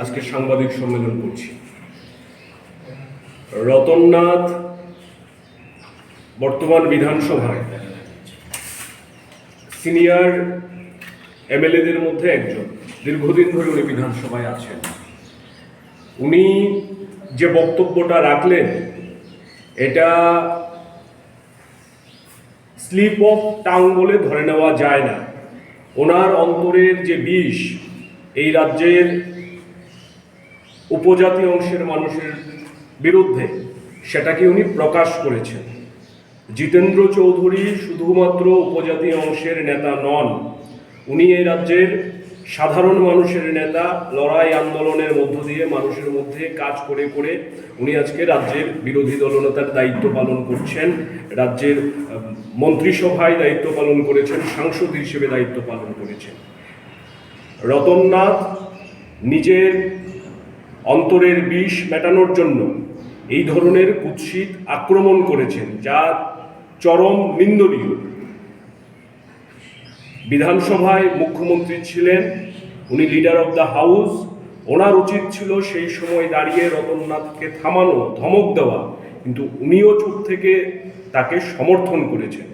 আজকে সাংবাদিক সম্মেলন করছি। রতননাথ বর্তমান বিধানসভায় সিনিয়র এমএলএদের মধ্যে একজন, দীর্ঘদিন ধরে উনি বিধানসভায় আছেন। উনি যে বক্তব্যটা রাখলেন, এটা স্লিপ অফ টাং বলে ধরে নেওয়া যায় না। ওনার অন্তরের যে বিষ, এই রাজ্যের উপজাতি অংশের মানুষের বিরুদ্ধে সেটাকে উনি প্রকাশ করেছেন। জিতেন্দ্র চৌধুরী শুধুমাত্র উপজাতি অংশের নেতা নন, উনি এই রাজ্যের সাধারণ মানুষের নেতা, লড়াই আন্দোলনের মধ্য দিয়ে মানুষের মধ্যে কাজ করে করে উনি আজকে রাজ্যের বিরোধী দলনেতার দায়িত্ব পালন করছেন, রাজ্যের মন্ত্রিসভায় দায়িত্ব পালন করেছেন, সাংসদ হিসেবে দায়িত্ব পালন করেছেন। রতননাথ নিজের অন্তরের বিষ মেটানোর জন্য এই ধরনের কুৎসিত আক্রমণ করেছেন, যা চরম নিন্দনীয়। বিধানসভায় মুখ্যমন্ত্রী ছিলেন, উনি লিডার অফ দ্য হাউস ওনার উচিত ছিল সেই সময় দাঁড়িয়ে রতননাথকে থামানো, ধমক দেওয়া, কিন্তু উনিও চুপ থেকে তাকে সমর্থন করেছেন।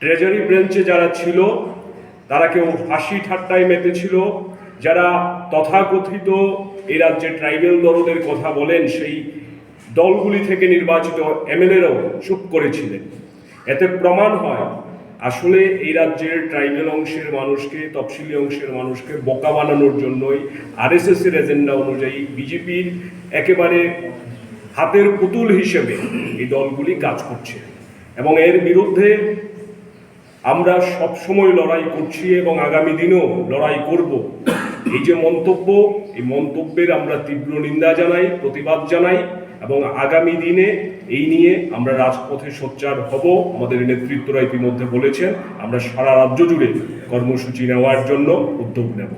ট্রেজারি ব্রেঞ্চে যারা ছিল, তারা কেউ হাসি ঠাট্টায় মেতেছিল যারা তথাকথিত এই রাজ্যে ট্রাইবেল দলদের কথা বলেন, সেই দলগুলি থেকে নির্বাচিত এমএলএরাও চুপ করেছিলেন। এতে প্রমাণ হয়, আসলে এই রাজ্যের ট্রাইবেল অংশের মানুষকে, তফসিলি অংশের মানুষকে বোকা বানানোর জন্যই আরএসএস এর এজেন্ডা অনুযায়ী বিজেপির একেবারে হাতের পুতুল হিসেবে এই দলগুলি কাজ করছে। এবং এর বিরুদ্ধে আমরা সবসময় লড়াই করছি এবং আগামী দিনেও লড়াই করব। এই যে মন্তব্য, এই মন্তব্যের আমরা তীব্র নিন্দা জানাই, প্রতিবাদ জানাই এবং আগামী দিনে এই নিয়ে আমরা রাজপথে সোচ্চার হব। আমাদের নেতৃত্বরা ইতিমধ্যে বলেছেন, আমরা সারা রাজ্য জুড়ে কর্মসূচি নেওয়ার জন্য উদ্যোগ নেব।